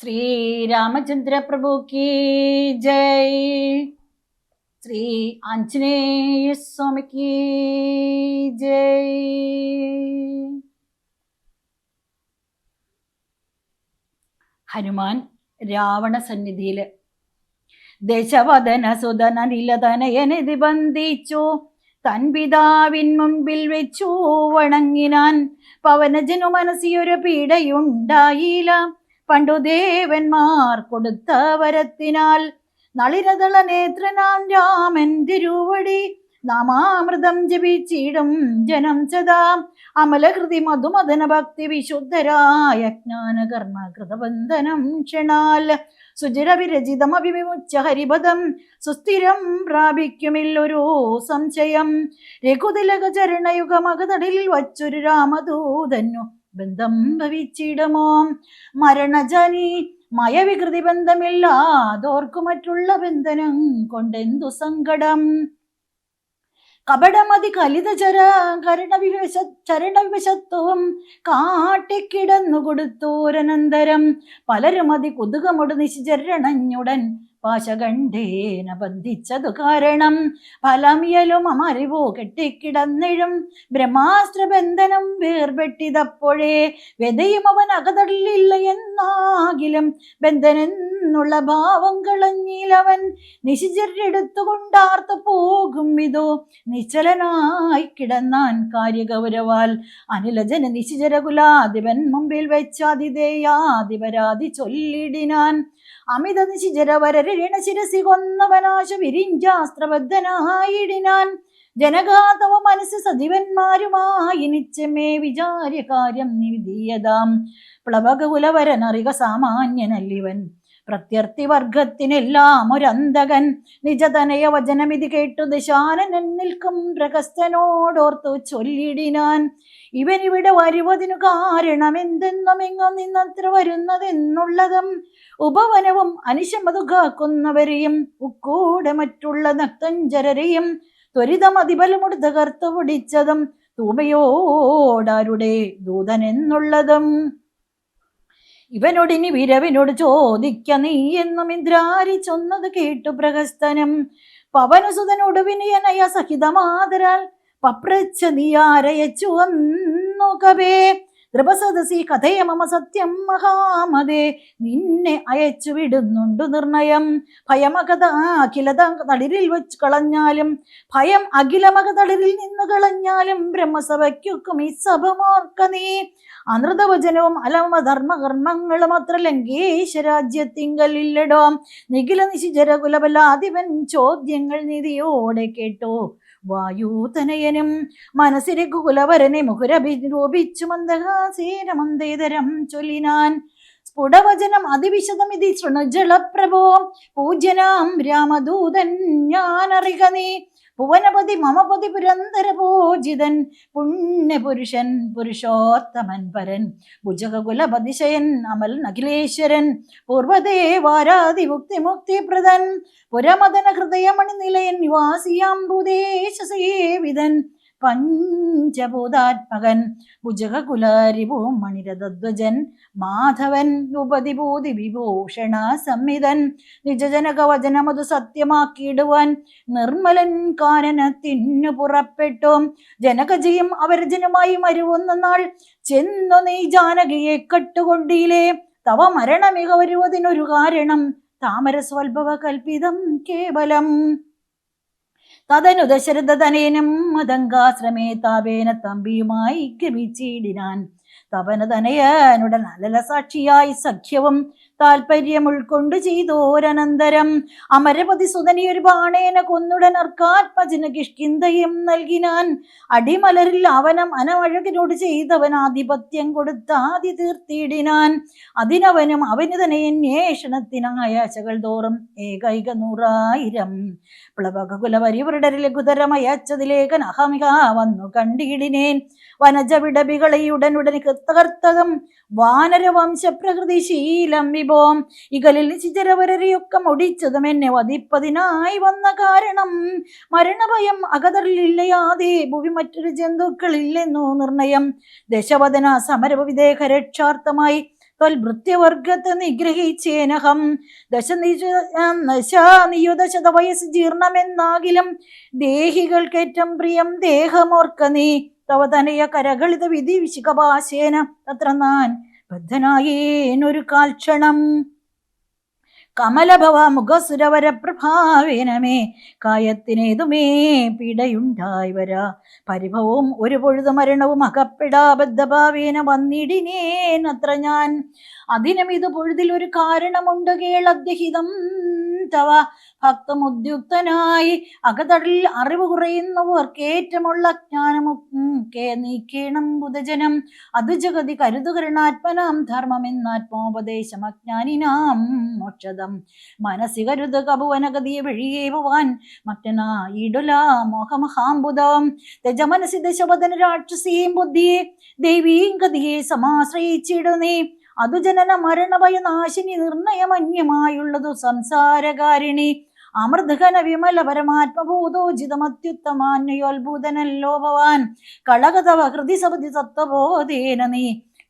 శ్రీరామచంద్ర ప్రభుకి ജയ്. ശ്രീ ఆంజనేయ స్వామికి ജയ്. ഹനുമാൻ രാവണ സന്നിധിയിൽ ദശവദന സുധന നിലതനയനതി ബന്ധിച്ചു തൻ പിതാവിൻ മുൻപിൽ വെച്ചു വണങ്ങിനാൻ പവനജനു മനസ്സിയൊരു പീഡയുണ്ടായില്ല. പണ്ടു ദേവന്മാർ കൊടുത്ത വരത്തിനാൽ നളിരതള നേത്രനാം രാമൻ തിരുവടി നാമാമൃതം ജപിച്ചിടും ജനം സദാ. അമലകൃതി മധുമദന ഭക്തി വിശുദ്ധരായ ജ്ഞാനകർമ്മ കൃതബന്ധനം ക്ഷണാൽ സുചിരവിരചിതമഭിമുച്ച ഹരിപദം സുസ്ഥിരം പ്രാപിക്കുമില്ലൊരു സംശയം. രഘുതിലക ചരണയുഗമകതടിൽ വച്ചൊരു രാമദൂതന്നു ബന്ധം ഭവിച്ചിടമോ. മരണജനി മയവികൃതി ബന്ധമില്ലാതോർക്കു മറ്റുള്ള ബന്ധനം കൊണ്ടെന്തു സങ്കടം? കപടമതി കലിത ചര കരണവിവശ ചരണവിവശത്വവും കാട്ടിക്കിടന്നു കൊടുത്തോരനന്തരം പലരും അതി കുതുകമൊടു നിശിചരണഞ്ഞുടൻ പാശകണ്ഠേന ബന്ധിച്ചതു കാരണം. ഫലമിയലും അമറിവോ കെട്ടിക്കിടന്നിഴും. ബ്രഹ്മാസ്ത്രബന്ധനം വേർപെട്ടിതപ്പോഴേ വ്യതയും അവൻ അകതള്ളില്ല എന്നാകിലും ബന്ധനെന്നുള്ള ഭാവം കളഞ്ഞിലവൻ നിശിചരെടുത്തുകൊണ്ടാർത്തു പോകും ഇതോ. നിശ്ചലനായി കിടന്നാൻ കാര്യഗൗരവാൽ. അനിലജന നിശിചരകുലാധിപൻ മുമ്പിൽ വെച്ചാതിഥേയാധിപരാതി ചൊല്ലിടിനാൻ. അമിത നിശിചരവരരണ ശിരസി കൊന്നവനാശ വിരിഞ്ചാസ്ത്രബദ്ധനായിടിനാൻ. ജനകാതവ മനസ്സ് സജീവന്മാരുമായി നിച്ചമേ വിചാര്യ കാര്യം നിവിധീയതാം. പ്ലവകുലവരനറിക സാമാന്യനല്ലിവൻ പ്രത്യർത്ഥി വർഗത്തിനെല്ലാം ഒരന്തകൻ നിജതനയ വചനമിതി കേട്ടു ദശാനനൻ നിൽക്കും പ്രകസ്തനോടോർത്തു ചൊല്ലിടിനാൻ. ഇവനിവിടെ വരുവതിനു കാരണം എന്തെന്നും എങ്ങും നിന്നത്ര വരുന്നതെന്നുള്ളതും ഉപവനവും അനുശമതുകാക്കുന്നവരെയും ഉക്കൂടെ മറ്റുള്ള നക്തഞ്ചരരെയും ത്വരിതം അതിബലമുട് തകർത്തു പിടിച്ചതും തൂമയോടാരുടെ ദൂതനെന്നുള്ളതും ഇവനോടിനി വിരവിനോട് ചോദിക്ക നീ എന്നും ഇന്ദ്രാരി ചൊന്നത് കേട്ടു പ്രഹസ്തനം. പവനസുതനോട് വിനയനയ സഹിതമാതരാൽ പപ്രച്ച നീ ആരയച്ചു വന്നു കവേ. ദ്രപസദസി കഥയ മമ സത്യം മഹാമതേ. നിന്നെ അയച്ചു വിടുന്നുണ്ടു നിർണയം. ഭയമകത അഖിലത തളിരിൽ വെച്ച് കളഞ്ഞാലും ഭയം അഖിലമക തളിരിൽ നിന്ന് കളഞ്ഞാലും ബ്രഹ്മസഭയ്ക്കും ഈ സഭമോർക്ക നീ. അനൃതവചനവും അലമധർമ്മകർമ്മങ്ങളും അത്ര ലങ്കേശ രാജ്യത്തിങ്കലില്ലടോ നിഖില നിശിചര കുലബലാധിപൻ ചോദ്യങ്ങൾ നിധിയോടെ കേട്ടോ. വായൂതനയനും മനസ്സിലെ കുലവരനെ മുഖുരഭിരൂപിച്ചു മന്ദഹാസേന മന്ദേതരം ചൊല്ലിനാൻ. സ്ഫുടവചനം അതിവിശദം ഇതി ശൃണുജളപ്രഭോ പൂജ്യനാം രാമദൂതൻ ഞാനറിക നീ. ഭുവനപതി മമപതി പുരന്തര പൂജിതൻ പുണ്യപുരുഷൻ പുരുഷോത്തമൻ പരൻ ഭുജകുലപതിശയൻ അമൽ നഖിലേശ്വരൻ പൂർവദേവാരാധി മുക്തി മുക്തിപ്രദൻ പുരമദന ഹൃദയമണി നിലയൻ നിവാസിയാം ഭൂദേശസേവിതൻ പഞ്ചഭൂതാത്മകൻ ഭുജകുലാരിഭൂം മണിരഥധ്വജൻ മാധവൻ ഉപതിഭൂതി വിഭൂഷണ സംഹിതൻ നിജജനകവചനമതു സത്യമാക്കിയിടുവാൻ നിർമ്മലൻ കാനനത്തിനു പുറപ്പെട്ടു. ജനകജയും അവർജനുമായി മരുവുന്ന നാൾ ചെന്നു നീ ജാനകിയെ കട്ടുകൊണ്ടിയിലേ. തവ മരണമിക വരുവതിനൊരു കാരണം താമരസ്വൽഭവ കൽപ്പിതം കേവലം തതനു ദശരഥനയനും മതങ്കാശ്രമേ താപേന തമ്പിയുമായി ഗമിച്ചിടിനാൻ തപനതനയനുടൻ അലല സാക്ഷിയായി സഖ്യവും താല്പര്യം ഉൾക്കൊണ്ട് ചെയ്തോരനന്തരം. അമരപതി സുതനിയൊരു ബാണേന കൊന്നുടൻ അർക്കാത്മജന കിഷ്കിന്തയും നൽകിനാൻ. അടിമലരിൽ അവനം അനമഴകിനോട് ചെയ്തവൻ ആധിപത്യം കൊടുത്താതി തീർത്തിയിടിനാൻ. അതിനവനും അവന് തന്നെ അന്വേഷണത്തിനായ ആശകൾ തോറും ഏകൈക നൂറായിരം. പ്ലവകുലവരിവരുടെ ലഘുതരമയച്ചതിലേക്കൻ അഹമിക വന്നു കണ്ടിടിനേൻ. വനജ വിടബികളെ ഉടനുടൻ കൃത്തകർത്തകം. വാനരവംശപ്രകൃതി ശീലം വിഭവം ഇകലിൽ ചിചരവരരെയൊക്കെ മുടിച്ചതും എന്നെ വധിപ്പതിനായി വന്ന കാരണം മരണഭയം അകതറിലില്ലയാതെ ഭൂവി മറ്റൊരു ജന്തുക്കളില്ലെന്നു നിർണയം. ദശവദന സമരവിദേഹ രക്ഷാർത്ഥമായി ത്വൽഭൃത്യവർഗത്തെ നിഗ്രഹിച്ചേനഹം. ദശ നിയുദശത വയസ്സ് ജീർണമെന്നാകിലും ദേഹികൾക്കേറ്റം പ്രിയം ദേഹമോർക്ക നീ. തവ തനയ കരകളിത വിധി വിശികഭാശേന തത്ര നാൻ ബദ്ധനായേനൊരു കാൽക്ഷണം. കമലഭവ മുഖസുരവര പ്രഭാവിനമേ കായത്തിനേതുമേ പിടയുണ്ടായി വരാ. പരിഭവവും ഒരു പൊഴുതു മരണവും അകപ്പെടാബദ്ധഭാവേന വന്നിടിനേനത്ര ഞാൻ. അതിനും ഇത് പൊഴുതിൽ ഒരു കാരണമുണ്ട് കേളദ്യഹിതം തവ. ഭക്തമുദ്യുക്തനായി അകതടലിൽ അറിവ് കുറയുന്നവർക്കേറ്റമുള്ള ജ്ഞാനമൊക്കെ നീക്കേണം ബുധജനം. അത് ജഗതി കരുതുകരണാത്മനാം ധർമ്മമെന്നാത്മോപദേശം അജ്ഞാനിനാം മോക്ഷതം മനസ്സി കരുത് കപുവനഗതിയെ വഴിയേ ഭവാൻ മറ്റനായിടുല മോഹമഹാംബുധം തെജ മനസ്സി ദശവദന രാക്ഷസീം ബുദ്ധിയെ ദേവീം ഗതിയെ സമാശ്രയിച്ചിടുന്നേ. അതു ജനന മരണഭയ നാശിനി നിർണയമന്യമായുള്ളതു സംസാരകാരിണി. അമൃതഘന വിമല പരമാത്മഭൂതോചിതമത്യുത്തമാന്യോത്ഭൂതനല്ലോ ഭവാൻ കളകതവ ഹൃദി സപതി സത്വബോധേന നീ.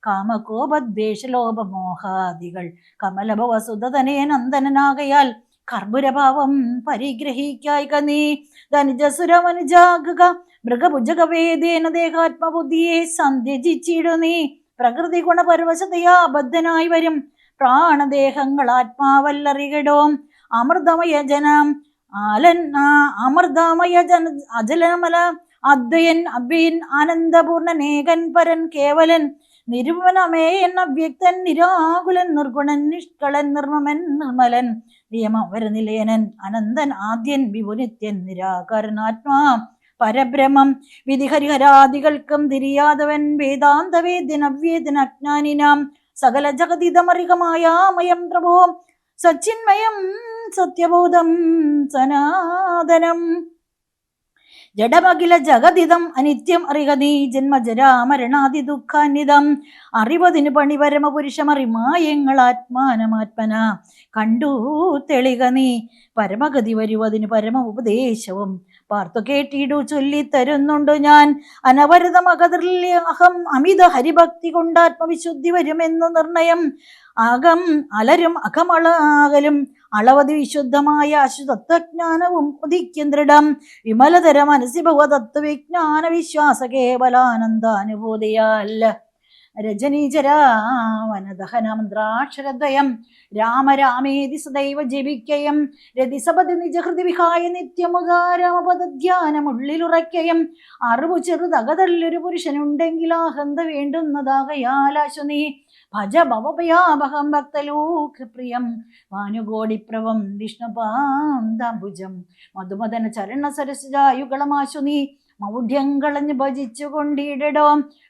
കാമകോപദ്വേഷലോപമോഹാദികൾ. കമലഭവ സുതതനേ നന്ദനനാകയാൽ കർപ്പുരഭാവം പരിഗ്രഹിക്കായിക നീ. ധനുജസുരമനുജാകുക. മൃഗഭുജകവേദേന ദേഹാത്മബുദ്ധിയെ സന്ധ്യജിച്ചിടു നീ. പ്രകൃതി ഗുണപരവശതയാ അബദ്ധനായി വരും. പ്രാണദേഹങ്ങൾ ആത്മാവല്ലറികടോം അമൃതമയ ജനം ആലൻ അമൃതമയ ജന അജലമല. അദ്വയൻ അഭ്യൻ ആനന്ദപൂർണനേകൻ പരൻ കേവലൻ. നിരുപനമേയൻ അവ്യക്തൻ നിരാകുലൻ നിർഗുണൻ നിഷ്കളൻ നിർമ്മമൻ നിർമ്മലൻ നിയമവരനിലയനൻ അനന്തൻ ആദ്യൻ വിപുനിത്യൻ നിരാകരണാത്മാ പരബ്രഹ്മം വിധിഹരിഹരാദികൾക്കും തിരിയാതവൻ വേദാന്തവേദ്യൻ അവ്യേദൻ അജ്ഞാനിനാം സകല ജഗതിതമറികമായ മയം പ്രഭോ സച്ചിന്മയം സത്യബോധം സനാതനം. ജഡമഖില ജഗതിതം അനിത്യം അറിക നീ ജന്മജരാമരണാദി ദുഃഖാന്വിതം അറിവതിന് പണി പരമപുരുഷമറിമായങ്ങൾ ആത്മാനമാത്മന. കണ്ടു തെളിക നീ പരമഗതി വരുവതിന് പരമ ഉപദേശവും പാർത്തു കേട്ടിടു ചൊല്ലി തരുന്നുണ്ട് ഞാൻ. അനവരതം അകതിൽ അഹം അമിത ഹരിഭക്തി കൊണ്ട് ആത്മവിശുദ്ധി വരുമെന്ന് നിർണയം. അകം അലരും അകമളാകലും അളവതി വിശുദ്ധമായ അശുതത്വജ്ഞാനവും ഉദിക്കും ദൃഢം വിമലതര മനസ്സി ഭഗവതത്വവിജ്ഞാന വിശ്വാസ കേവലാനന്ദാനുഭൂതിയാൽ രജനീചരാവനദഹനമന്ത്രാക്ഷരദ്വയം രാമ രാമേതി സദൈവ ജപിക്കയം. രതിസപതി നിജഹൃതി വിഹായ നിത്യമുഖാരാമപദധ്യാനമുള്ളിലുറയ്ക്കയം. അറിവു ചെറുതകതല്ലൊരു പുരുഷനുണ്ടെങ്കിൽ ആഹന്ത വേണ്ടുന്നതാകയാലാശു ഭജ ഭവഭയാഭകം ഭക്തലോകപ്രിയം. ഭാനുകോടിപ്രവം മധുമദന ചരണ സരസിജായുകളമാശു നീ മൗഢ്യം കളഞ്ഞു ഭജിച്ചു കൊണ്ടിടടോ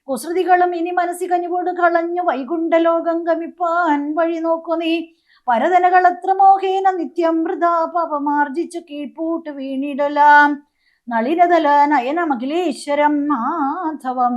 കുസൃതികളും ഇനി മനസ്സി കനിവോട് കളഞ്ഞു വൈകുണ്ഠലോകം ഗമിപ്പാൻ വഴി നോക്കു നീ. പരതനകൾ എത്ര മോഹേന നിത്യം വൃഥാ പാപമാർജിച്ചു കീഴ്പൂട്ട് വീണിടലാം. നളിനതല നയനമഖിലേശ്വരം മാധവം.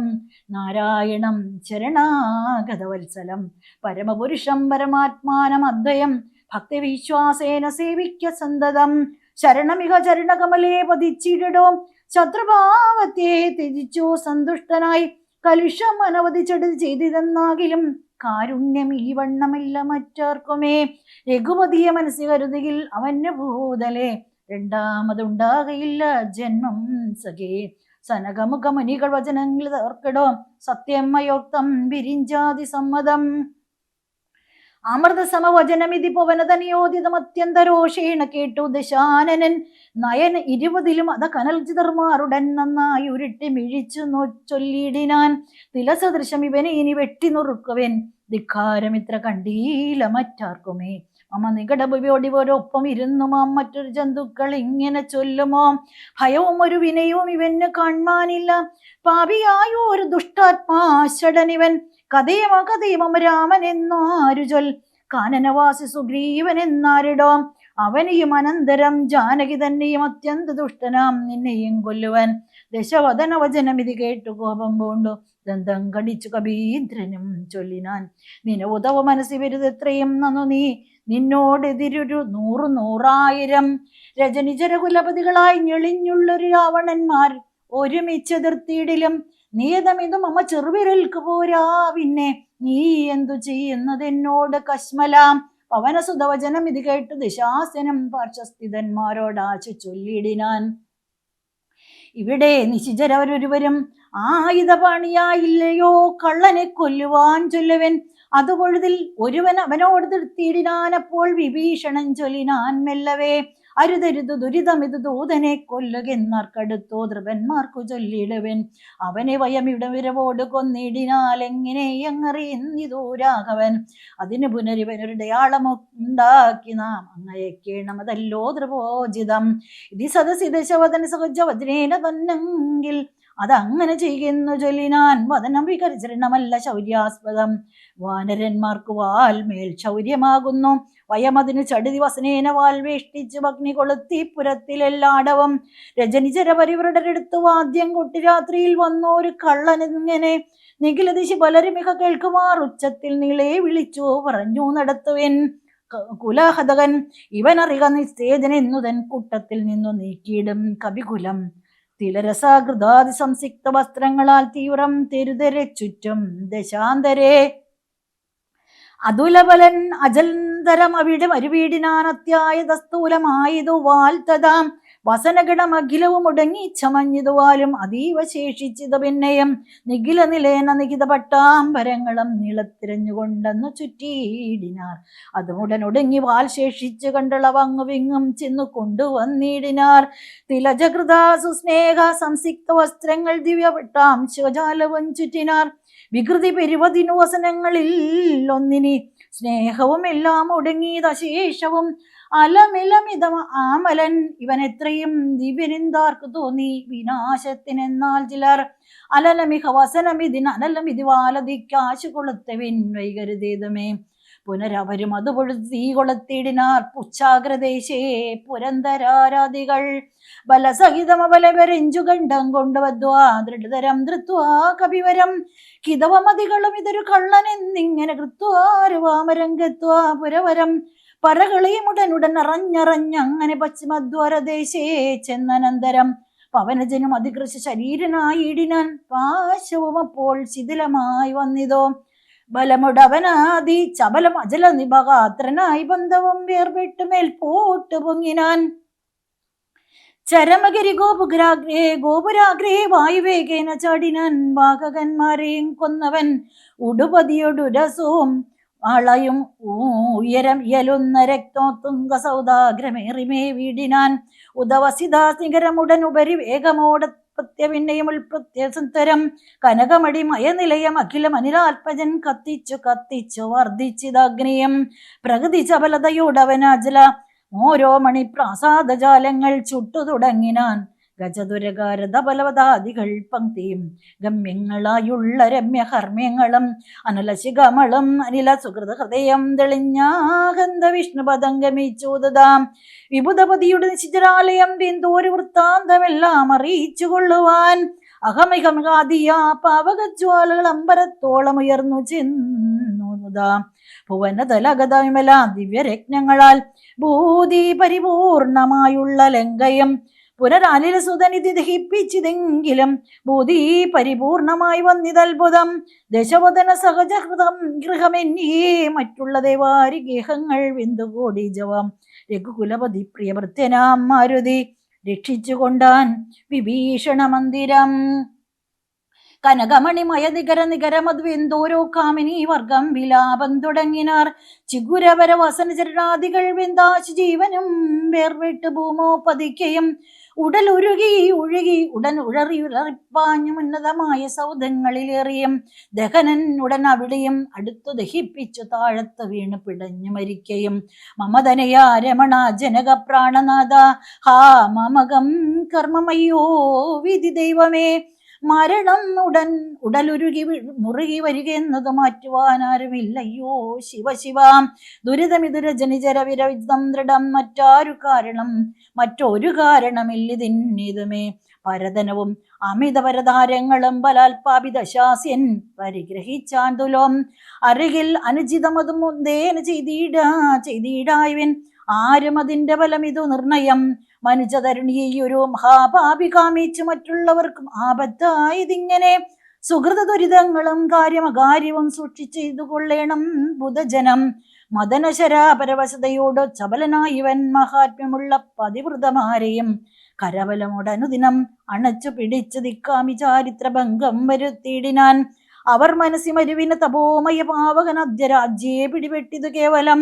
നാരായണം ചരണാഗതവത്സലം. പരമപുരുഷം പരമാത്മാനം അദ്വയം. ഭക്തിവിശ്വാസേന സേവിക്ക സന്തതം. ശരണമിക ചരണകമലേ പതിച്ചിടടോ ശത്രുഭാവത്തെ ത്യജിച്ചു സന്തുഷ്ടനായി. കലുഷം അനവധി ചെടു ചെയ്തിരുന്നാകിലും കാരുണ്യം ഈ വണ്ണമില്ല മറ്റാർക്കുമേ. രഘുപതിയെ മനസ്സിൽ കരുതിയിൽ അവന് ഭൂതലേ. രണ്ടാമതുണ്ടാകയില്ല ജന്മം സഖേ. സനകമുഖ മുനികൾ വചനങ്ങൾ തേർക്കിടോ സത്യമയോക്തം വിരിഞ്ചാതി സമ്മതം. ഇതി സമവചനമിതി അത്യന്ത അത്യന്തരോഷേണ കേട്ടു ദശാനനൻ. നയൻ ഇരുപതിലും അത കനൽ ചിതർമാറുടൻ നന്നായി ഉരുട്ടി മിഴിച്ചു നോ ചൊല്ലിയിടിനാൻ. തിലസദൃശം ഇവനെ ഇനി വെട്ടി നുറുക്കുവൻ. ധിക്കാരമിത്ര കണ്ടീല മറ്റാർക്കുമേ. അമ്മ നികടബിയോടിവരൊപ്പം ഇരുന്നു മാം മറ്റൊരു ജന്തുക്കൾ ഇങ്ങനെ ചൊല്ലുമോ. ഭയവും ഒരു വിനയവും ഇവന് കാണാനില്ല പാപിയായ ഒരു ദുഷ്ടാത്മാശടനിവൻ കഥയും അകഥയും രാമൻ എന്നാരു ചൊൽ. കാനനവാസി സുഗ്രീവൻ എന്നാരിടോ. അവനെയും അനന്തരം ജാനകി തന്നെയും അത്യന്ത ദുഷ്ടനാം നിന്നെയും കൊല്ലുവൻ. ദശവദന വചനം ഇത് കേട്ടു കോപം പൂണ്ടു. ദന്തം കടിച്ചു കബീന്ദ്രനും ചൊല്ലിനാൻ. നിന ഉതവ വരുത് വരുതെത്രയും നന്നു നീ. നിന്നോടെതിരൊരു നൂറു നൂറായിരം രജനിചര കുലപതികളായി ഞെളിഞ്ഞുള്ളൊരു രാവണന്മാർ ഒരുമിച്ചെതിർത്തിയിടിലും നിയതമിതും മമ ചെറുവിരൽക്ക് പോരാ പിന്നെ നീ എന്തു ചെയ്യുന്നതെന്നോട് കശ്മലാം പവനസുതവചനം ഇത് കേട്ട് ദിശാസനം പാർശ്വസ്ഥിതന്മാരോടാശ ചൊല്ലിടിനാൻ ഇവിടെ നിശിചരവരൊരുവരും ആയുധപാണിയായില്ലയോ കള്ളനെ കൊല്ലുവാൻ ചൊല്ലുവൻ അതുപൊഴുതിൽ ഒരുവൻ അവനോട് തീടിനാനപ്പോൾ വിഭീഷണൻ ചൊല്ലിനാൻ മെല്ലവേ അരുതരുത് ദുരിതം ഇത് ദൂതനെ കൊല്ലുകെന്നാർക്കടുത്തോ ധ്രുവന്മാർക്കു ചൊല്ലിടുവൻ. അവനെ വയം വിരവോട് കൊന്നിടിനാൽ എങ്ങനെ എങ്ങറിയുന്നിതോ രാഘവൻ? അതിന് പുനരിവനൊരു ഡയാളമുണ്ടാക്കി നാം അങ്ങയക്കേണമതല്ലോ ധ്രുവോചിതം ഇതി സദസിദശവദന സഹജവദനേന തന്നെങ്കിൽ അതങ്ങനെ ചെയ്യുന്നു ചൊല്ലിനാൻ വദനം വികരിച്ചരണമല്ല ശൗര്യാസ്പദം. വാനരന്മാർക്ക് വാൽമേൽ ശൗര്യമാകുന്നു. വയമതിന് ചടുതി വസനേന വാൽ വേഷ്ടിച്ച് ഭഗ്നി കൊളുത്തി പുരത്തിലെല്ലാടവും. രജനിചരപരിവരുടെടുത്ത് വാദ്യം കൊട്ടി രാത്രിയിൽ വന്നോരു കള്ളനിങ്ങനെ നിഖിലദിശി പലരും മിക കേൾക്കുമാർ ഉച്ചത്തിൽ നീളെ വിളിച്ചു പറഞ്ഞു നടത്തുവൻ കുലാഹതകൻ. ഇവനറിക നിസ്തേജനെന്നുതൻ കൂട്ടത്തിൽ നിന്നു നീക്കിയിടും കവികുലം തിലരസാകൃതാതി സംസിക്ത വസ്ത്രങ്ങളാൽ തീവ്രം തെരുതരെ ചുറ്റും. ദശാന്തരേ അതുലബലൻ അജന്തരം അവിടെ മരുവീടിനാൻ അത്യായത സ്ഥൂലമായതു വാൽത്തതാം. വസനഗണം അഖിലവും മുടങ്ങി ചമഞ്ഞതുവാലും അതീവ ശേഷിച്ചത് പിന്നെയും. നിഖില നിലേന നികിത പട്ടാമ്പരങ്ങളും നീളത്തിരഞ്ഞുകൊണ്ടെന്നു ചുറ്റിയിടിനാർ അതുമുടനൊടുങ്ങി വാൽ ശേഷിച്ചു കണ്ടുളവങ്ങു വിങ്ങും ചെന്നു കൊണ്ടുവന്നിടിനാർ. തിലജകൃതാ സുസ്നേഹ സംസിക്ത വസ്ത്രങ്ങൾ ദിവ്യപട്ടാം ശിവജാലവും ചുറ്റിനാർ. വികൃതി പെരുവതിനു വസനങ്ങളിൽ ഒന്നിനി സ്നേഹവും എല്ലാം ഒടുങ്ങിയത് അശേഷവും. അലമിലമിത ആമലൻ ഇവൻ എത്രയും ദിവ്യനിന്താർക്ക് തോന്നി. വിനാശത്തിനെന്നാൽ ചിലർ അലലമിഹ വസനമിതിന് അനലമിതി വാലതിക്കാശു കൊളുത്തവിൻ വൈകരുതേതുമേ. പുനരവരും അതുപൊഴു തീ കൊളുത്തിടിനാർ പുച്ഛാഗ്രദേശേ പുരന്തരാരാധികൾ. ബലസഹിതമബലവരെഞ്ചു ഖണ്ഡം കൊണ്ടുവദ്വാ ദൃഢതരം ധൃത്വാ കവിവരം. കിതവമതികളും ഇതൊരു കള്ളനെന്നിങ്ങനെ കൃത്വാരുവാമരംഗത്വാ പുരവരം. പരകളയുമുടനുടൻ അറിഞ്ഞറിഞ്ഞങ്ങനെ പശ്ചിമദ്വാരദേശേ ചെന്നനന്തരം. പവനജനും അതികൃഷ ശരീരനായിടിനാൻ പാശവും അപ്പോൾ ശിഥിലമായി വന്നിതോ. ബലമുടവനാദി ചബലം അജല നിഭഗാത്രനായി ബന്ധവും വേർപെട്ട് മേൽ പോട്ട് പൊങ്ങിനാൻ. ചരമഗിരി ഗോപുരാഗ്രേ ഗോപുരാഗ്രേ വായുവേഗേന ചാടിനാൻ. വാഹകന്മാരെയും കൊന്നവൻ ഉടുപതിയൊടുരസവും വളയും ഉയരം ഇയലുന്ന രക്തോത്തുങ്ക സൗദാഗ്രമേറിമേ വീടിനാൻ. ഉദവസിതാസികരമുടൻ ഉപരി വേഗമോട പ്രത്യവിന്നയും ഉൾപ്രത്യസത്തരം കനകമടി മയനിലയം അഖിലം അനിലാത്മജൻ കത്തിച്ചു കത്തിച്ചു വർദ്ധിച്ചിതഗ്നിയം. പ്രകൃതി ചപലതയോടവൻ അജല ഓരോ മണി പ്രാസാദജാലങ്ങൾ ചുട്ടു തുടങ്ങിനാൻ ഗജതുരകാരത ബലവതാദികൾ പങ്ക്തിയും ഗമ്യങ്ങളായുള്ള രമ്യഹർമ്മ്യങ്ങളും അനലശികമളും അനില സുഹൃത ഹൃദയം തെളിഞ്ഞാഗന്ധ വിഷ്ണുപദം ഗമിച്ചൂതാം വിബുധപതിയുടെ നിശ്ചിതരാലയം ബിന്ദോരു വൃത്താന്തമെല്ലാം അറിയിച്ചു കൊള്ളുവാൻ അഹമികമികാദിയ പാവകജ്വാലകൾ അമ്പരത്തോളം ഉയർന്നു ചെന്നുതാം. ഭുവനതലഗത വിമല ദിവ്യരത്നങ്ങളാൽ ഭൂതി പരിപൂർണമായുള്ള ലങ്കയും പുനരനിലസുതനിധി ദഹിപ്പിച്ചിതെങ്കിലും ഭൂതി പരിപൂർണമായി വന്നിതത്ഭുതം. ദശവദന സഹജഹൃതം ഗൃഹമെന്നീ മറ്റുള്ള ദേവാരി ഗേഹങ്ങൾ വിന്ദുകോടി ജവം. രഘുകുലപതി പ്രിയവൃത്യനാം മാരുതി രക്ഷിച്ചുകൊണ്ടാൻ വിഭീഷണ മന്ദിരം കനകമണിമയ നികര നികരമദ്വെന്തോരോ കാമിനി വർഗം വിലാപം തുടങ്ങിനാർ. ചിഗുരവര വസന ചരണാദികൾ വിന്ദാശ് ജീവനും വേർവിട്ട് ഭൂമോ പതിക്കയും ഉടലുരുകി ഒഴുകി ഉടൻ ഉഴറി ഉഴറിപ്പാഞ്ഞു ഉന്നതമായ സൗധങ്ങളിലേറിയും. ദഹനൻ ഉടൻ അവിടെയും അടുത്തു ദഹിപ്പിച്ചു താഴത്ത് വീണ് പിടഞ്ഞു മരിക്കയും. മമതനയാ രമണ ജനക പ്രാണനാഥ. ഹാ മമകം കർമ്മമയ്യോ വിധി ദൈവമേ. മരണം ഉടൻ ഉടലുരുകി മുറുകി വരികയെന്നത് മാറ്റുവാൻ ആരുമില്ലയ്യോ ശിവ ശിവ. ദുരിതമിതുര ജനിചര വിരവിധം ദൃഢം മറ്റാരു കാരണം? മറ്റൊരു കാരണമില്ലിതിന്നിതുമേ പരതനവും അമിത ബലാൽപാപിതശാസ്യൻ തുലോം. അരികിൽ അനുചിതമതും മുന്തേന ചെയ്തിടാ ചെയ്തിടായവൻ ആരും അതിന്റെ ഫലം ഇതു നിർണയം? മനുജതരുണിയൊരു മഹാപാപി കാമിച്ചു മറ്റുള്ളവർക്കും ആപത്തായതിങ്ങനെ സുഹൃത ദുരിതങ്ങളും കാര്യമകാര്യവും സൂക്ഷിച്ചു കൊള്ളേണം ബുധജനം. മദനശരാപരവശതയോട് ചബലനായിവൻ മഹാത്മ്യമുള്ള പതിവൃതമാരെയും കരബലമുടനുദിനം അണച്ചു പിടിച്ചു ദിക്കാമി ചാരിത്രഭംഗം വരുത്തിയിടിനാൻ അവർ മനസ്സി മരുവിന് തപോമയ പാവകൻ അദ്യരാജ്യേ പിടിപെട്ടിതു കേവലം.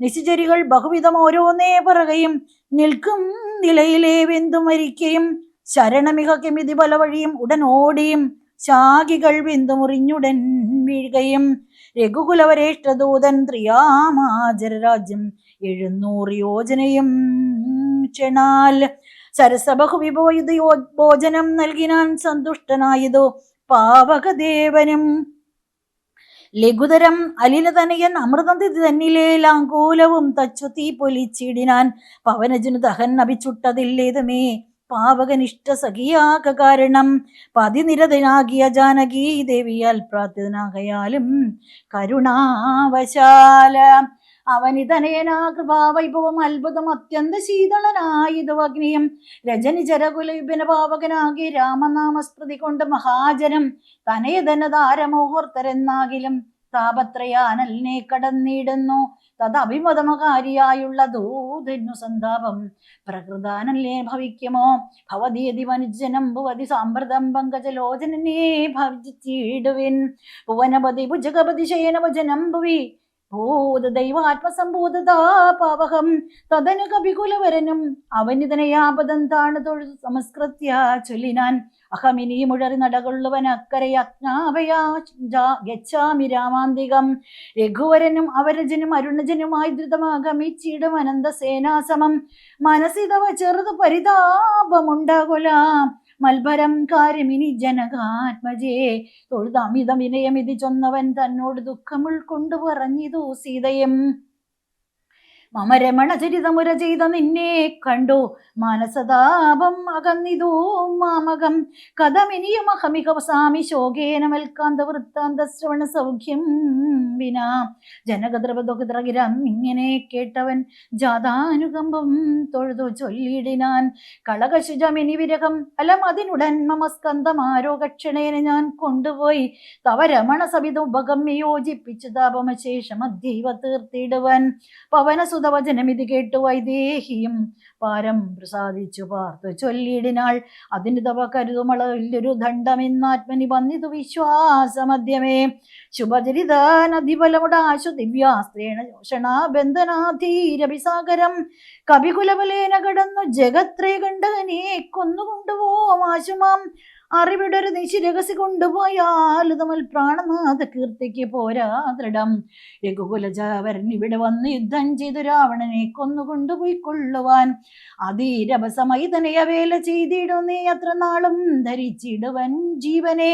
നിശിചരികൾ ബഹുവിധം ഓരോന്നേ പറകയും നിൽക്കും നിലയിലേ വെന്തു മരിക്കയും ശരണമിക കെമിതി പല വഴിയും ഉടൻ ഓടിയും ശാഖികൾ വെന്തുമുറിഞ്ഞുടൻ വീഴുകയും. രഘുകുലവരേഷ്ടദൂതൻ ത്രിയാമാചരരാജ്യം എഴുന്നൂറ് യോജനയും ക്ഷണാൽ സരസബഹുവിഭോയുധ ഭോജനം നൽകിനാൻ സന്തുഷ്ടനായതോ പാവകദേവനും. ലഘുതരം അലിലതനയൻ അമൃതന്തി തന്നിലെ ലാങ്കൂലവും തച്ചു തീ പൊലിച്ചിടിനാൻ പവനജനു ദഹൻ അഭിച്ചുട്ടതില്ലേതുമേ. പാവകനിഷ്ഠ സഖിയാക കാരണം പതിനിരതനാകിയ ജാനകി ദേവിയാൽ പ്രാർത്ഥനാകയാലും കരുണാവശാല. അവനിതനയനാ കൃപാവൈഭവം അത്ഭുതം അത്യന്ത ശീതളനായതു അഗ്നിയും. രജനി ചരകുലയുബന പാവകനാകി രാമനാമസ്മൃതി കൊണ്ട് മഹാജനം. തനയതനതാരമോഹർത്തരെന്നാകിലും താപത്രയാനലിനെ കടന്നിടുന്നു. തദഭിമതമകാരിയായുള്ള ദൂതന്നു സന്താപം. പ്രകൃതാനല്ലേ ഭവിക്കുമോ? ഭവതിയതി മനുജനം ഭുവതി സാമ്പ്രതം പങ്കജലോചനനെ ഭവിച്ചിടുവിൻ. ഭുവനപതി ഭുജഗപതി ശയനഭുജനം ഭുവി ഭൂത ദൈവാത്മസംഭൂതതാ പാവകം തദനു കപികുലവരനും അവനിതനയാപദം താണു തൊഴു സംസ്കൃത്യ ചൊല്ലിനാൻ. അഹമിനി മുഴറി നടകൊള്ളുവൻ അക്കരെ അജ്ഞാപയാ ഗച്ഛാമി രാമാന്തികം. രഘുവരനും അവരജനും അരുണജനുമായി ദ്രുതമാഗമിച്ചിടും അനന്ത സേനാസമം മനസ്സിതവ ചെറുത് പരിതാപമുണ്ടാകൊലാം. മൽഭരം കാര്യമിനി ജനകാത്മജേ. തൊഴുതമിതം വിനയമിതി ചൊന്നവൻ തന്നോട് ദുഃഖം ഉൾക്കൊണ്ടു പറഞ്ഞിതു സീതയും. മമ രമണചരിതമുര ചെയ്ത നിന്നെ കണ്ടോ. മാനസതാപം അകന്നിതോ മാമകം. കഥമിനിയും സ്വാമി ശോകേന മൽക്കാന്ത വൃത്താന്ത ശ്രവണ സൗഖ്യം വിനാ. ജനകദ്രവദുഹിതറകിരം ഇങ്ങനെ കേട്ടവൻ ജാതാനുകമ്പം തൊഴുതു ചൊല്ലിയിടിനാൻ കളകശുജമിനി വിരഹം അലം അതിനുടൻ മമസ്കന്ധം ആരോഗക്ഷണേന ഞാൻ കൊണ്ടുപോയി. തവ രമണ സവിത ഉപകം യോജിപ്പിച്ചു താപമശേഷം അധീവ തീർത്തിടുവൻ പവനസുതവചനമിത് കേട്ടു വൈദേഹിയും പാരം പ്രസാദിച്ചു പാർത്തു. ചൊല്ലിയിടിനാൾ അതിന് തവ കരുതുമളൊരു ദണ്ഡമെന്നാത്മനി വന്നിതു വിശ്വാസമദ്യമേ ശുഭചരിതാനധിഫലമുടാശു ദിവ്യാസ്ത്രേണ ദിവ്യാസ്ത്രേണ ശോഷണാബന്ധനാധീരഭിസാഗരം കവികുലബലേന കടന്നു ജഗത്രേ കണ്ടകനെ കൊന്നുകൊണ്ടുപോം ആശുമാം അറിവിടൊരു നിശിരഹസി കൊണ്ടുപോയാൽ തമ്മിൽ പ്രാണനാഥ കീർത്തിക്ക് പോരാ ദൃഢം. രഘുകുലജാവരൻ ഇവിടെ വന്ന് യുദ്ധം ചെയ്തു രാവണനെ കൊന്നുകൊണ്ടുപോയി കൊള്ളുവാൻ അതീരവസമായി തന്നെ വേല ചെയ്തിടുന്നേ അത്ര നാളും ധരിച്ചിടുവൻ ജീവനെ.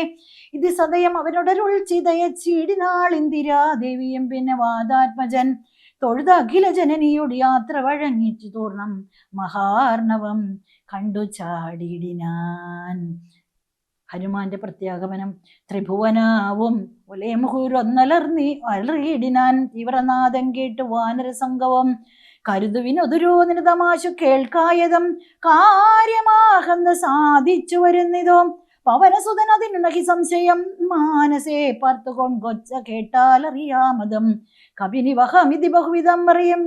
ഇത് സദയം അവനോടരുൾ ചിതയച്ചിടിനാൾ ഇന്ദിരാദേവിയും പിന്നെ വാദാത്മജൻ. തൊഴുത അഖില ജനനിയോട് യാത്ര വഴങ്ങിച്ചു തോർണം മഹാർണവം കണ്ടു ചാടിയിടിനാൻ ഹനുമാന്റെ പ്രത്യാഗമനം ത്രിഭുവനാവും. ഒലേമുഹൂരൊന്നലർന്നി അലറിയിടിനാൻ തീവ്രനാഥം കേട്ട് വാനരസംഗവം കരുതുവിനൊതുരോ നിതമാശ കേൾക്കായതും കാര്യമാകന്ന് സാധിച്ചു വരുന്നിതോ. പവനസുതൻ അതിനുണകി സംശയം മാനസേ പാർത്തുകൊൺ കൊച്ച കേട്ടാലറിയാമതം. കവിനി വഹമിതി ബഹുവിധം പറയും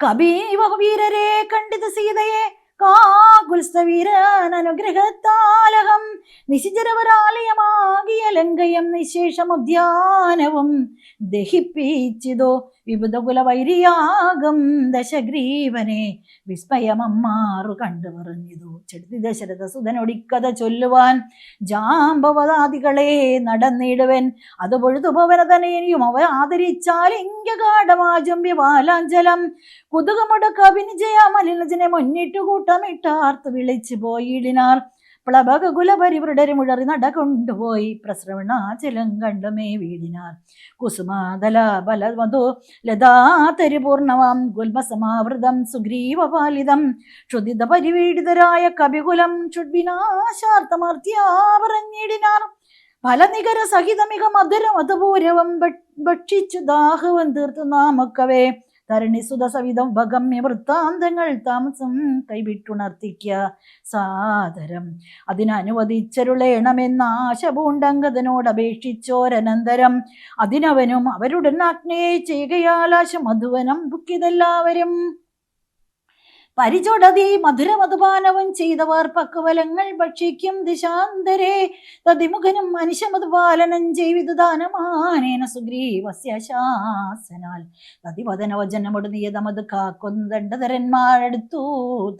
ഇതോക്കണായിതാത്മജം കബീവീരരെ കണ്ടിത് സീതയെ. കാകുൽസ്തവീരൻ അനുഗ്രഹത്താലഹം നിശിചരവരാലയമാകിയ ലങ്കയം നിശേഷമുദ്യാനവും ദഹിപ്പിച്ചിതോ വിബുധകുല വൈരിയാകം ദശഗ്രീവനെ വിസ്മയമമ്മാറു കണ്ടു പറഞ്ഞിതു ചെടുത്തി ദശരഥ സുതനൊടിക്കഥ ചൊല്ലുവാൻ ജാമ്പവതാദികളെ നടന്നിടുവൻ. അത് പൊഴുതുപവനതനേനിയും അവ ആദരിച്ചാൽ ഇങ്കാഠമാചുംബി വാലാഞ്ചലം കുതുകമുട കവിനിജയ മലിനജനെ മുന്നിട്ടു കൂട്ടമിട്ടാർത്ത് വിളിച്ചു പോയിടിനാർ പ്ലവക കുലപരിവൃടരി മുഴറി നട കൊണ്ടുപോയി പ്രസ്രവണാചലം കണ്ടുമേ വീടിനാർ. കുസുമാതല ബലവധു ലതാതരിപൂർണവാം ഗുൽമസമാവൃതം. സുഗ്രീവപാലിതം. ക്ഷുതിത പരിപീഡിതരായ കവികുലം ക്ഷുഡ്വിനാശാർത്ഥമർത്തിയാവറഞ്ഞിടിനാർ ഫലനികര സഹിതമിക മധുരം അതുപൂരവം ഭക്ഷിച്ചു ദാഹവം തീർത്തു നാമക്കവേ. തരണിസുത സവിധം ഭഗമ്യ വൃത്താന്തങ്ങൾ താമസം കൈവിട്ടുണർത്തിക്ക സാദരം. അതിനനുവദിച്ചരുളേണമെന്ന ആശ പൂണ്ടങ്കതനോട് അപേക്ഷിച്ചോരനന്തരം. അതിനവനും അവരുടെ ആജ്ഞയെ ചെയ്യുകയാലാശ മധുവനം ദുഃഖിതെല്ലാവരും പരിചൊടതി മധുരമധുപാനവും ചെയ്തവർ പക്വലങ്ങൾ ഭക്ഷിക്കും ദിശാന്തരേ. തതിമുഖനും മനുഷ്യമധുപാലനം ചെയ്തു ദാനമാനേന സുഗ്രീവസ്യ ശാസനാൽ. തതിവദനവചനമൊട് നിയതമത് കാക്കുന്നു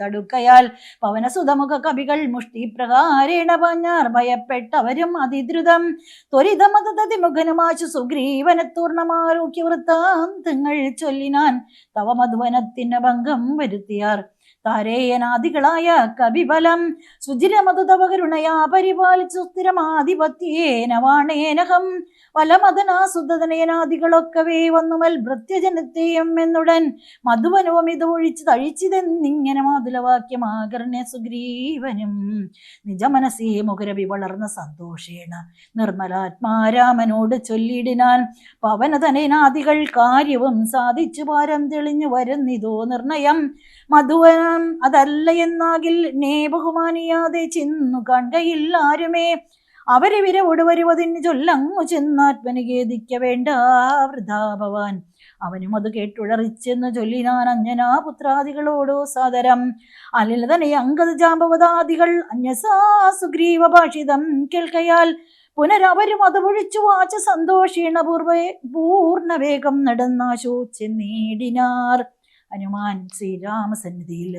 തടുക്കയാൽ പവനസുതമുഖ കവികൾ മുഷ്ടിപ്രകാരേണ പഞ്ഞാർ ഭയപ്പെട്ടവരും അതിദ്രുതം. ത്വരിതമത് തതിമുഖനുമാശു സുഗ്രീവനത്തൂർണമാരോഗ്യ വൃത്താന്തങ്ങൾ ചൊല്ലിനാൻ തവ മധുവനത്തിന് ഭംഗം വരുത്തിയാർ. താരേയനാദികളായ കവിബലം സുചിരമതു തവ പരിപാലിച്ചു സ്ഥിരമാധിപത്യേന വാണേനഹം വലമതനാസുതനേനാദികളൊക്കവേ വന്നുമൽ ഭൃത്യജനത്തെയും എന്നുടൻ മധുവനവും ഇത് ഒഴിച്ചു തഴിച്ചിതെന്നിങ്ങനെ മാതുലവാക്യമാകർണ്യ സുഗ്രീവനും. നിജമനസേ മുഖരവി വളർന്ന സന്തോഷേണ. നിർമ്മലാത്മാരാമനോട് ചൊല്ലിടിനാൻ പവനതനേനാദികൾ കാര്യവും സാധിച്ചു പാരം തെളിഞ്ഞു വരുന്നിതോ നിർണയം. മധുവനം അതല്ല എന്നാകിൽ നേ ബഹുമാനിയാതെ ചിന്നു കണ്ടയില്ല ആരുമേ അവരെ വിരവോട് വരുവതിന് ചൊല്ലങ്ങു ചെന്നാത്മന് ഖേദിക്ക വേണ്ട വൃഥാ ഭവാൻ. അവനും അത് കേട്ടുഴറിച്ചെന്ന് ചൊല്ലിനാൻ അഞ്ജനാ പുത്രാദികളോടോ സാദരം. അലിലതനെ അങ്കത ജാമ്പവതാദികൾ അന്യസാ സുഗ്രീവ ഭാഷിതം കേൾക്കയാൽ പുനരവരും അത് ഒഴിച്ചു വാച്ച സന്തോഷീണ പൂർവ പൂർണവേഗം നടന്നാശോ നേടിനാർ. ഹനുമാൻ ശ്രീരാമസന്നിധിയിൽ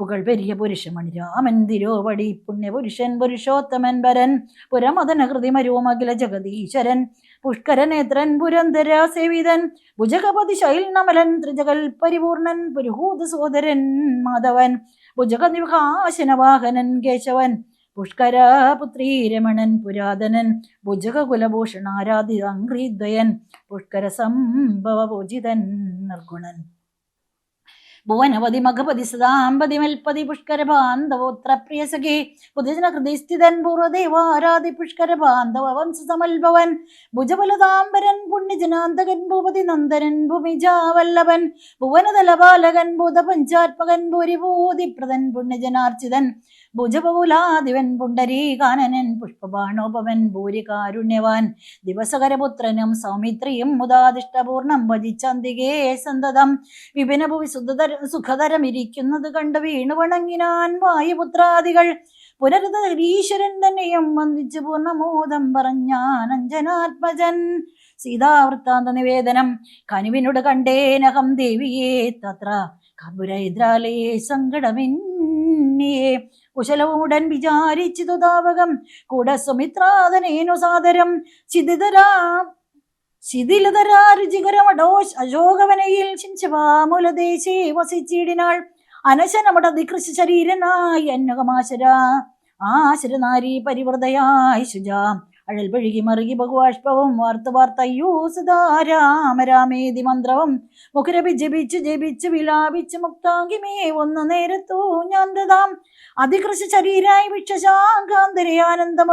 പുകൾ പെരിയ പുരുഷമണി രാമൻ തിരോവടി പുണ്യപുരുഷൻ പുരുഷോത്തമൻ വരൻ പുരമദന ഹൃതിമരോമഖില ജഗദീശ്വരൻ പുഷ്കരനേത്രൻ പുരന്തര സേവിതൻ ഭുജഗപതി ശൈൽനമലൻ ത്രിജകൽ പരിപൂർണൻ പുരുഹൂത സോദരൻ മാധവൻ ഭുജഗ നിവാഹനവാഹനൻ കേശവൻ പുഷ്കര പുത്രീ രമണൻ പുരാതനൻ ഭുജക കുലഭൂഷണാരാധി അംഗ്രീദ്വയൻ പുഷ്കര സംഭവ പൂജിതൻ നിർഗുണൻ ഭുവനപതി മഖപതി സദാമ്പതി മൽപതി പുഷ്കര ബാന്ധവോത്ര പ്രിയ സഖി. പുതിജന ഹൃദയ സ്ഥിതൻ പൂർവദേവാരാധി പുഷ്കര ബാന്ധവ വംശ സമൽഭവൻ. ഭുജബലതാംബരൻ പുണ്യജനാന്തകൻ ഭൂപതി നന്ദനൻ ഭൂമിജാവല്ലഭൻ ഭുവനതലപാലകൻ ഭൂതപഞ്ചാത്മകൻ ഭൂരിഭൂതിപ്രദൻ പുണ്യജനാർച്ചിതൻ ഭുജബഹുലാദിവൻ പുണ്ടരീകാനനൻ പുഷ്പബാണോപവൻ ഭൂരികാരുണ്യവാൻ ദിവസകരപുത്രനും സൗമിത്രിയും മുതാദിഷ്ടപൂർണം ഭജിച്ചന്തികേ സന്തതം. വിപിനഭുവി സുഖതര സുഖതരമിരിക്കുന്നത് കണ്ട് വീണു വണങ്ങിനാൻ വായുപുത്രാദികൾ. പുനരുതീശ്വരൻ തന്നെയും വന്ദിച്ചു പൂർണമോദം പറഞ്ഞാൻ അഞ്ജനാത്മജൻ സീതാവൃത്താന്ത നിവേദനം കനുവിനോട് കണ്ടേനഹം ദേവിയെ തത്ര കപുരൈദ്രാലേ സങ്കടമിന്നേ കുശലവുമുടൻ വിചാരിച്ചിതു താവകം കൂടെ സുമിത്രാതനേനു സാദരം. ചിതിതരാ ശിഥിലതരാ രുചികരമടോ അശോകവനയിൽ ശിഞ്ചവാമുലദേശേ വസിച്ചിടിനാൾ. അനശനമടതികൃഷി ശരീരനായി അന്നകമാശര. ആശരനാരി പരിവൃതയായി ശുചാം അഴൽ പഴുകി മറുകി ബഹുവാഷ്പവും വാർത്ത വാർത്തയ്യോ സുതാരാമരാമേതി രാമ രാമേതി മന്ത്രവും. മുഖരപി ജപിച്ചു ജപിച്ചു വിലാപിച്ചു മുക്താങ്കിമേ ഒന്ന് നേരത്തു ഞാൻ ദതാം അതികൃഷ ശരീരായി വിക്ഷശാകാന്തരെ ആനന്ദം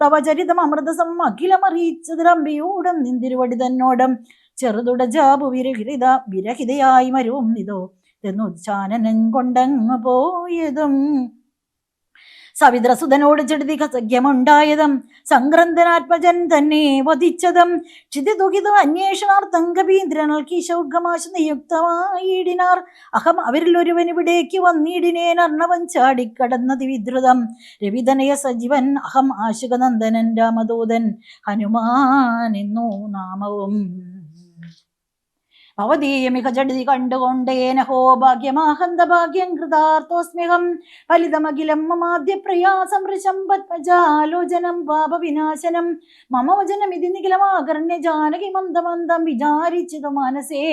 തവ ചരിതം അമൃതസം അഖിലമറിയിച്ചതിരമ്പിയൂടം നിന്തിരുവടി തന്നോടം. ചെറുതുട ജാബു വിരഹിത വിരഹിതയായി മരവും ഇതോ. തെന്നുച്ചാനനൻ കൊണ്ടങ്ങ് പോയതും സവിദ്രസുതനോട് ചെടുതി സഖ്യമുണ്ടായതും സംക്രന്തനാത്മജൻ തന്നെ വധിച്ചതും. ക്ഷിതിദുഖിതം അന്വേഷണാർത്ഥം കവീന്ദ്രനൽ കിശൗഗമാശ നിയുക്തമായിടിനാർ. അഹം അവരിൽ ഒരുവൻ ഇവിടേക്ക് വന്നിടിനേൻ അർണവൻ ചാടിക്കടന്നത് വിദ്രുതം. രവിതനയ സജീവൻ അഹം ആശുകനന്ദനൻ രാമദൂതൻ ഹനുമാൻ എന്നോ നാമവും ഭവതീയമിക കണ്ടുകൊണ്ടേന കണ്ടുകൊണ്ടേനഹോ ഭാഗ്യമാഹന്ത ഭാഗ്യം കൃതാർത്ഥോസ്മ്യഹം. ഫലിതമഖിലം മമാദ്യ പ്രയാസം ഋഷം പത്മജാലോചനം പാപവിനാശനം. മമ വചനമിതി നിഖിലമാകർണ്യ ജാനകി മന്ദമന്ദം വിചാരിച്ചിതു മനസേ.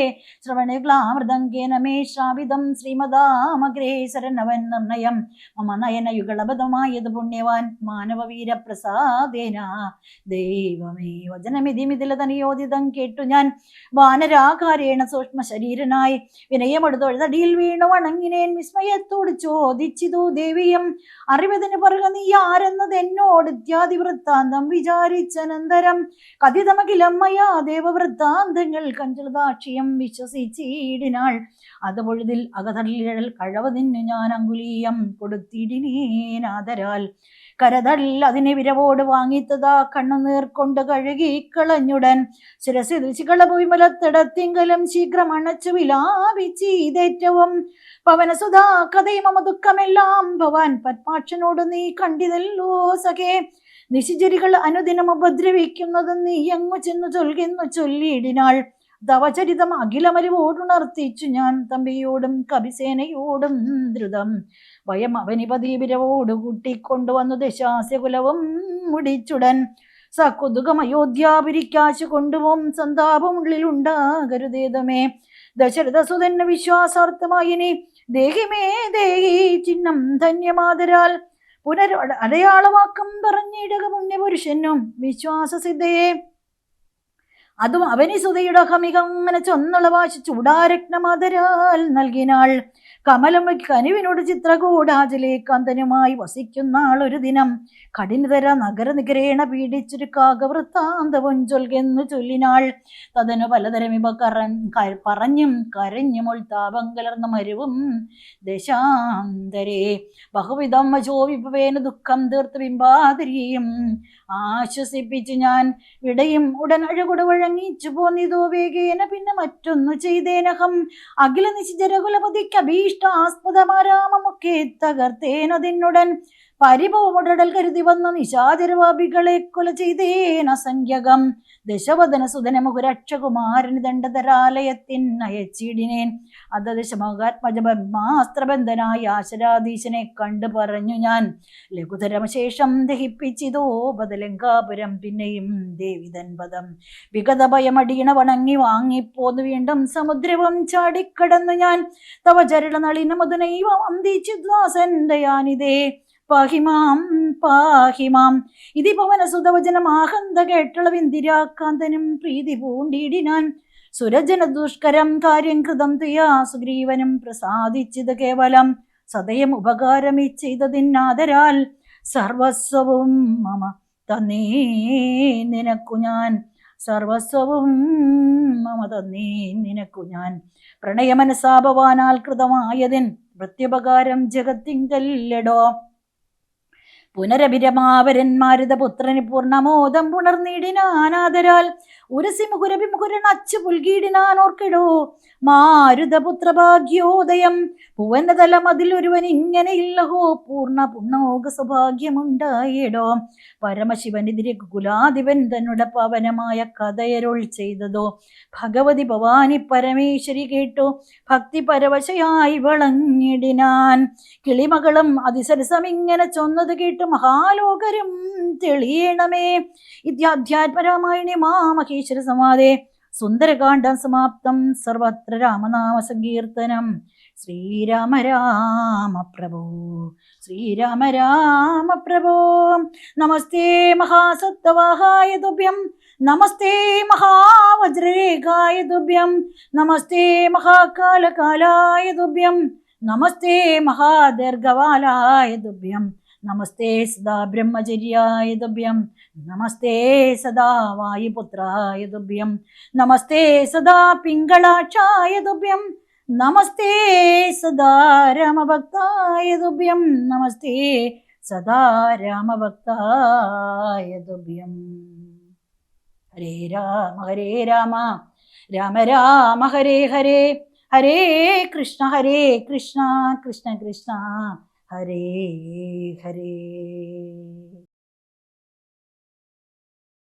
ശ്രവണേ ക്ലാമൃതങ്കേന മേ ശ്രാവിതം ശ്രീമദാമഗ്രേസരനവൻ നിർണയം. മമ നയന യുഗളബദമായത് പുണ്യവാൻ മാനവവീരപ്രസാദേന. ദൈവമേ വചനമിതി മിഥിലതനിയോദിതം കേട്ടു ഞാൻ. വാനരാകാരേണ നാരായണ സൂക്ഷ്മ ശരീരനായി വിനയമെടുത്തൊഴുതടിയിൽ വീണു വണങ്ങിനേൻ വിസ്മയത്തോട് ചോദിച്ചിതു ദേവിയും. അറിവതിന് പറയുക നീ ആരെന്നത് എന്നോട് ഇത്യാദി വൃത്താന്തം വിചാരിച്ചനന്തരം. കഥിതമകിലമ്മയാ ദേവവൃത്താന്തങ്ങൾ കഞ്ചലദാക്ഷ്യം വിശ്വസിച്ചീടിനാൾ. അത് പൊഴുതിൽ അകതള്ളിഴൽ കഴവതിന് ഞാൻ അങ്കുലീയം കൊടുത്തിടിനേനാദരാൽ. കരതൽ അതിനെ വിരവോട് വാങ്ങിത്തതാ കണ്ണുനീർ കൊണ്ട് കഴുകി കളഞ്ഞുടൻ. ശിരസി ദൃശികള വിമലത്തിടത്തിങ്കലും ശീഘ്രം അണച്ചു വിലാപിച്ചീതേറ്റവും പവനസുധാ കഥയും ദുഃഖമെല്ലാം ഭവാൻ പത്മാക്ഷനോട് നീ കണ്ടിതല്ലോ സഖേ. നിശിചരികൾ അനുദിനം ഉപദ്രവിക്കുന്നത് നീ എങ്ങു ചെന്നു ചൊൽകുന്നു ചൊല്ലിയിടിനാൾ. തവചരിതം അഖിലമരിവോടുണർത്തിച്ചു ഞാൻ തമ്പിയോടും കവിസേനയോടും ദ്രുതം. വയം അവനിപതിവിരവോട് കൂട്ടിക്കൊണ്ടുവന്നു ദശാസ്യകുലവും മുടിച്ചുടൻ. സകുതുകം അയോധ്യാപുരിക്കാശു കൊണ്ടുപോം സന്താപമുള്ളിലുണ്ടാകരുതേതമേ. ദശരഥസുതന് വിശ്വാസാർത്ഥമായിനി ദേഹിമേ ദേഹി ചിഹ്നം ധന്യമാതരാൽ. പുനർ അടയാളവാക്കം പറഞ്ഞിടക പുണ്യപുരുഷനും വിശ്വാസസിദ്ധയെ. അതും അവനി സുതയുടെ ഹമികങ്ങനെ ചൊന്നുള്ള വാശി ചൂടാരത്നമാതരാൽ നൽകിനാൾ. കമലം കനുവിനോട് ചിത്രകൂടാജലേക്കാന്തനുമായി കന്തനുമായി വസിക്കുന്ന ആളൊരു ദിനം കഠിനതര നഗര നിഗ്രേണ പീഡിച്ചൊരു കാകവൃത്താന്തവും ചൊൽകെന്നു ചൊല്ലിനാൾ. തതനു പലതരം ഇവ കറ പറഞ്ഞും കരഞ്ഞുമൊൾ താപം കലർന്ന മരുവും ദശാന്തരേ. ബഹുവിധം വശോവിപ്പവേന ദുഃഖം തീർത്ത് ബിംബാതിരിയും ആശ്വസിപ്പിച്ചു ഞാൻ. വിടയും ഉടൻ അഴകുട വഴങ്ങിച്ചു പോന്നിതോ വേഗേന. പിന്നെ മറ്റൊന്നു ചെയ്തേനഹം. അഖില നിശിജരകുലപതിക്ക് അഭീഷ്ടാസ്പദമാരാമമൊക്കെ തകർത്തേനതിനുടൻ പരിഭവമുടൽ കരുതി വന്ന നിശാചരവാപികളെ കൊല ചെയ്തേന സംഖ്യകം. ദശവദന സുധന മുഖുരക്ഷകുമാരന് ദണ്ഡതരാലയത്തിൻ അയച്ചിടിനേൻ അത ദശമകാത്മജബ്രഹ്മാസ്ത്രബന്ധനായ ആശരാധീശനെ കണ്ടു പറഞ്ഞു ഞാൻ. ലഘുതരമശേഷം ദഹിപ്പിച്ചിതോ ബദലങ്കാപുരം പിന്നെയും ദേവിതൻ പദം വിഗത വണങ്ങി വാങ്ങിപ്പോന്നു വീണ്ടും സമുദ്രവും ചാടിക്കടന്നു ഞാൻ. തവ ചരള നളിന മുതനൈവം യാനിതേ പാഹിമാം പാഹിമാം ഇതി പവനസുതവചനമാഹന്ത കേട്ടളവിന്തിരാക്കാന്തനും പ്രീതി പൂണ്ടിടിനാൻ. സുരജന ദുഷ്കരം കാര്യം കൃതം തുയാ സുഗ്രീവനും പ്രസാദിച്ചത് കേവലം. സദയം ഉപകാരമി ചെയ്തതിനാദരാൽ സർവസ്വവും മമ തന്നേ നിനക്കു ഞാൻ. സർവസ്വവും മമ തന്നേ നിനക്കു ഞാൻ. പ്രണയമനസാഭവാനാൽ കൃതമായതിൻ പ്രത്യുപകാരം ജഗത്തിങ്കല്ലടോ പുനരഭിരമാവരന്മാരുത പുത്രന് പൂർണമോദം പുണർന്നിടിനാനാദരാൽ ഉരസി മുകുരഭിമുകുരൻ അച്ചു പുൽകിടിനാൻ ഓർക്കിടോ. മാരുതപുത്ര ഭാഗ്യോദയം ഭുവനതലം അതിലൊരുവൻ ഇങ്ങനെയില്ലഹോ പൂർണ പുണ്ണോക സൗഭാഗ്യമുണ്ടായിടോ. പരമശിവനെതിരെ കുലാധിപൻ തന്നുടെ പവനമായ കഥയരുൾ ചെയ്തതോ. ഭഗവതി ഭവാനി പരമേശ്വരി കേട്ടു ഭക്തി പരവശയായി വളങ്ങിടിനാൻ. കിളിമകളും അതിസരസം ഇങ്ങനെ ചൊന്നത് കേട്ട് മഹാലോകരും തെളിയണമേ. ഇത്യാധ്യാത്മരാമായണി മാമഹേശ്വര സമാധേ. സുന്ദരകാണ്ഡം സമാപ്തം. സർവത്ര രാമനാമ സങ്കീർത്തനം. ശ്രീരാമ രാമ പ്രഭോ. ശ്രീരാമ രാമ പ്രഭോ. നമസ്തേ മഹാസത്വവാഹായ തുഭ്യം. നമസ്തേ മഹാവജ്രരേഖായ തുഭ്യം. നമസ്തേ മഹാകാലകാലായ തുഭ്യം. നമസ്തേ മഹാദീർഘവാലായ തുഭ്യം. നമസ്തേ സദാ ബ്രഹ്മചര്യായ തുഭ്യം നമസ്തേ സദാ വായുപുത്രായ തുഭ്യം നമസ്തേ സദാ പിങ്കളാക്ഷായ തുഭ്യം നമസ്തേ സദാ രാമഭക്തായ തുഭ്യം നമസ്തേ സദാ രാമഭക്തായ തുഭ്യം ഹരേ രാമ ഹരേ രാമ. രാമ രാമ ഹരേ ഹരേ. ഹരേ കൃഷ്ണ ഹരേ കൃഷ്ണ. കൃഷ്ണ കൃഷ്ണ. ഹരേ ഹരേ